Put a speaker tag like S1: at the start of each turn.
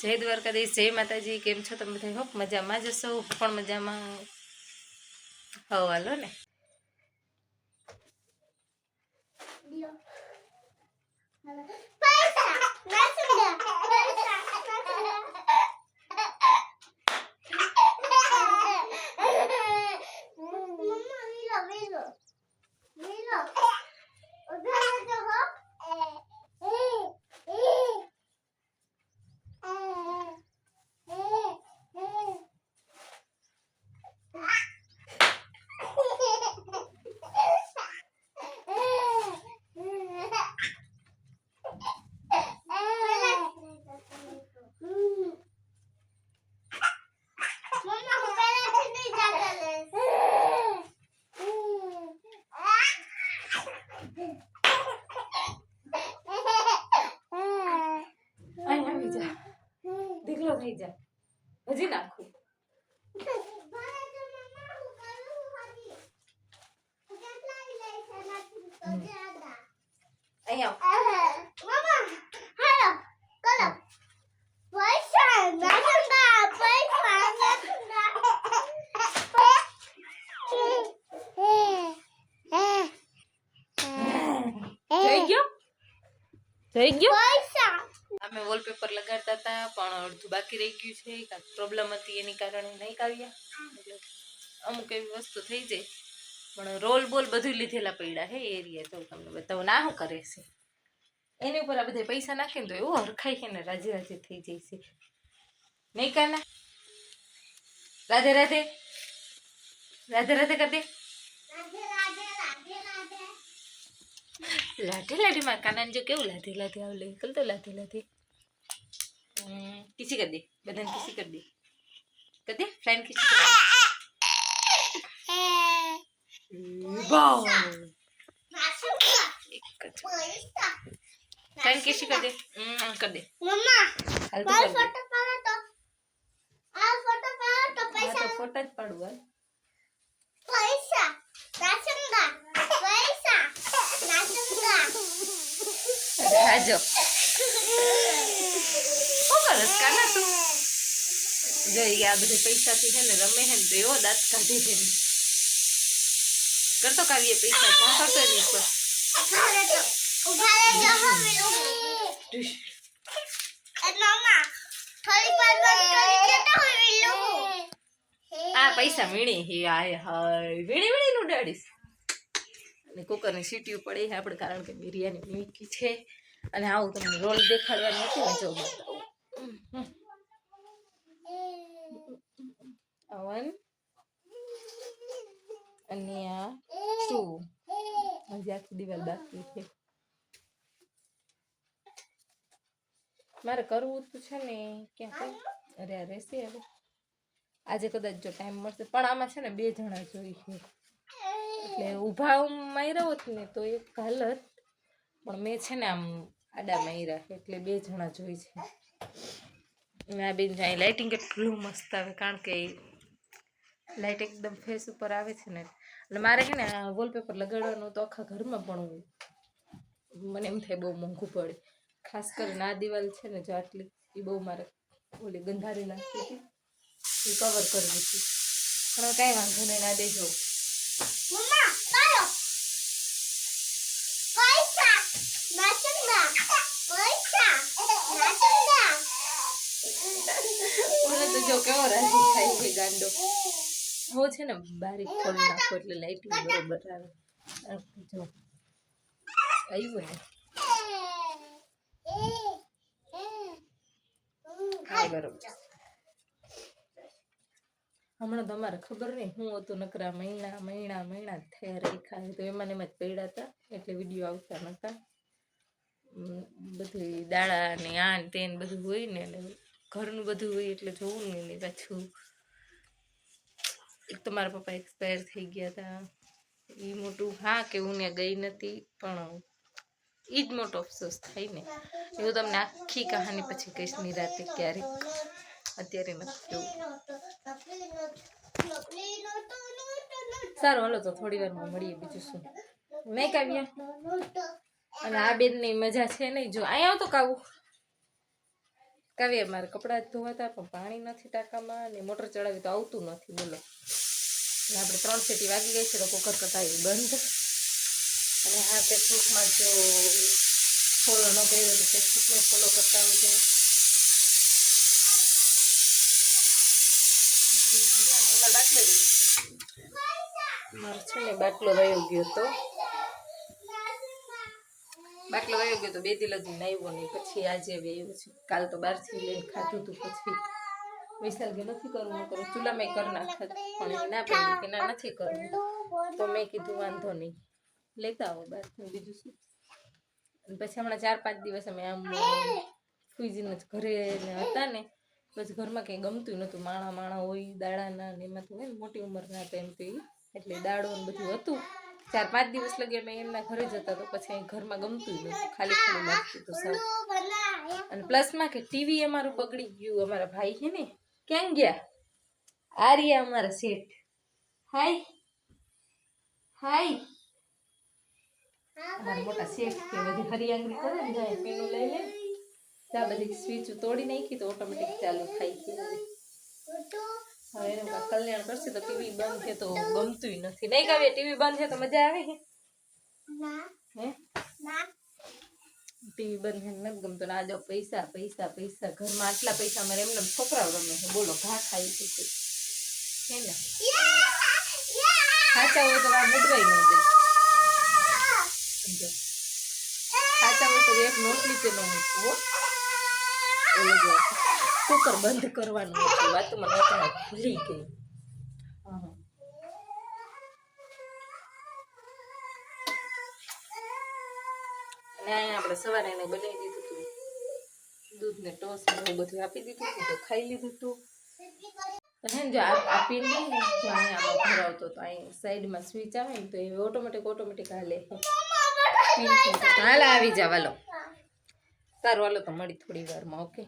S1: જય દ્વારકાધીશ, જય માતાજી, કેમ છો તમે બધા? હોપ મજામાં જ હશો? હું પણ મજામાં હવ હાલો ને. અહીં થઈ જાય. હજી નાખું. થઈ ગયો? થઈ ગયો? અમે વોલપેપર લગાડતા હતા પણ અડધું બાકી રહી ગયું છે કાંઈક પ્રોબ્લેમ હતી એની કારણે નહીં આવ્યા એટલે અમુક એવી વસ્તુ થઈ જાય. પણ રોલ બોલ બધું લીધેલા પડ્યા હે એરિયા તો તમને બતાવું. ના શું કરે છે? એની ઉપર આ બધા પૈસા નાખીને તો એવું હરખાય છે ને રાજી રાજી થઈ જાય છે. નહીં કાના? રાધે રાધે? રાધે રાધે કરી દે. લાઠી લાઠી માં કાનાને જો કેવું લાઠી લાઠી આવ કલ તો લાઠી લાઠી હમ, કિસી કરી દે બધાને કિસી કરી દે કરી દે ફ્રેન્ડ કિસી કરી દે વાવ એક જ ફ્રેન્ડ કિસી કરી દે હમ, કરી દે હાલ તો કરી દે હા તો ફોટા જ પાડવા રાજો શું કરસ કાના તું. ગયા આ બધા પૈસાથી છે ને રમે છે ને તો એવો દાંત કાઢે છે કરતો કાવીએ પૈસા જા કરતો એની ઉપર. આ પૈસા વીણી હે હાય હાય. વીણી વીણી નું ઉડાડીશ. અને કુકરની સીટીઓ પડી છે આપણે, કારણ કે બિરયાની મીઠી છે. અને આવું તમને રોલ દેખાડવાનું હતું જો વન અને આ ટુ હજી આખી દિવાલ બાકી છે મારે કરવું તો છે ને ક્યાં અરે આ રહેશે હવે આજે કદાચ જો ટાઈમ મળશે પણ આમાં છે ને બે જણા જોઈ એટલે ઊભા માર્યા હોત ને તો એક હાલત, પણ મેં છે ને આમ આડા માર્યા એટલે બે જણા જોઈ છે. આ બેન જાય લાઇટિંગ કેટલું મસ્ત આવે, કારણ કે લાઇટ એકદમ ફેસ ઉપર આવે છે ને. એટલે મારે છે ને વોલપેપર લગાડવાનું તો આખા ઘરમાં પણ મને એમ થાય બહુ મોંઘું પડે. ખાસ કરીને આ દિવાલ છે ને, જો આટલી, એ બહુ મારે ઓલી ગંધારી નાખી હતી. એ કવર કરવી હતી. પણ કાંઈ વાંધો નહીં ના દેજો. તો જો કેવો રાજી થાય છે ગાંડો. હું છે ને બારીક ખોલી નાખો એટલે લાઇટિંગ બરોબર આવે. જો. આવ્યું ને? હા બરોબર. હમણાં તમારે ખબર નહીં હું હતું નકરા મહિના મહિના મહિના થયા રેખા તો એમાં એમાં જ પડ્યા હતા. એટલે વીડિયો આવતા નહોતા બધી દાડા ને આ ને તે બધું હોય ને એટલે ઘરનું બધું હોય એટલે જોવું ને એની પાછું. એક તો મારા પપ્પા એક્સપાયર થઈ ગયા હતા એ મોટું હા કે હું ત્યાં ગઈ નથી, પણ એ જ મોટો અફસોસ થાય ને. એ હું તમને આખી કહાની પછી કહીશ નિરાતે ક્યારેક. અત્યારે નથી કેવું સારું, હાલો તો થોડી વારમાં મળીએ બીજું શું. નહીં કાવ્યા? અને આ બેનની મજા છે નહીં, જો અહીંયા આવતો કાવું કાવ્ય મારે કપડાં જ ધોવાતા પણ પાણી નથી ટાંકામાં અને મોટર ચડાવી તો આવતું નથી, બોલો. આપણે ત્રણ સેટી વાગી ગઈ છે તો કુકર કટાવી બંધ. અને હા, ફેસબુકમાં જો ફોલો ન કર્યો તો ફેસબુકને ફોલો કરતા આવજો. મારો છે ને બાટલો વયો ગયો તો. બાટલો વયો ગયો તો બે દિલ જ આવ્યો નહીં પછી આજે વયો છે. કાલ તો બહારથી લઈને ખાધું હતું પછી વિશાલ કે નથી કરવું કરું, ચૂલામાં કરી નાખત. પણ ના પડી કે ના નથી કરવું. તો મેં કીધું, વાંધો નહીં. લેતા આવો બહારથી બીજું શું? પછી હમણાં ચાર પાંચ દિવસ અમે આમ ફ્રીજીને જ ઘરે હતા ને, પછી ઘરમાં કંઈ ગમતું નહોતું. માણા માણા હોય, દાડાના ને એમાં તો હોય મોટી ઉંમરના હતા એમ તો એટલે દાડો ને બધું હતું. ચાર, પાંચ દિવસ લગી અમે એમના ઘરે જતા તો પછી અહીં ઘરમાં ગમતું નહોતું. ખાલી ખાલી લાગતું હતું સાવ અને પ્લસમાં કે ટીવી અમારું બગડી ગયું. અમારા ભાઈ છે ને, ક્યાં ગયા? આ રહ્યા અમારા શેઠ. હાય. હાય. અમારા મોટા શેઠ કે બધી હરિયાંગરી કરે ને, જાય પીનું લઈ લે. ત્યાં બધી સ્વિચ તોડી નાખી તો ઓટોમેટિક ચાલુ થાય છે. હવે એનું કલ્યાણ કરશે તો ટીવી બંધ છે તો ગમતું નથી. નહીં કાવ્ય ટીવી બંધ છે તો મજા આવે હે? ટીવી બંધ છે નથી ગમતું. ને આ જો પૈસા પૈસા પૈસા. ઘરમાં આટલા પૈસા મારે એમને છોકરાઓ ગમે છે. બોલો ઘા ખાઈ છે હે ને સાચા હોય તો આ મુદવાઈ ન દે. સાચા હોય તો એક નોટ નીચે ન મૂકવું હો. કુકર બંધ કરવાનું હતું વાતમાં નહોતા ભૂલી ગઈ. અને અહીંયા આપણે સવારે એને બનાવી દીધું હતું. દૂધને ટોસ એવું બધું આપી દીધું હતું તો ખાઈ લીધું હતું. હે જો આ પિન ને, જો અહીંયા ભરાવતો તો અહીં સાઈડમાં સ્વિચ આવે ને તો એ ઓટોમેટિક ઓટોમેટિક હાલે. હાલ આવી જાવ હાલો. સારું, હાલો તો મળી થોડી વારમાં ઓકે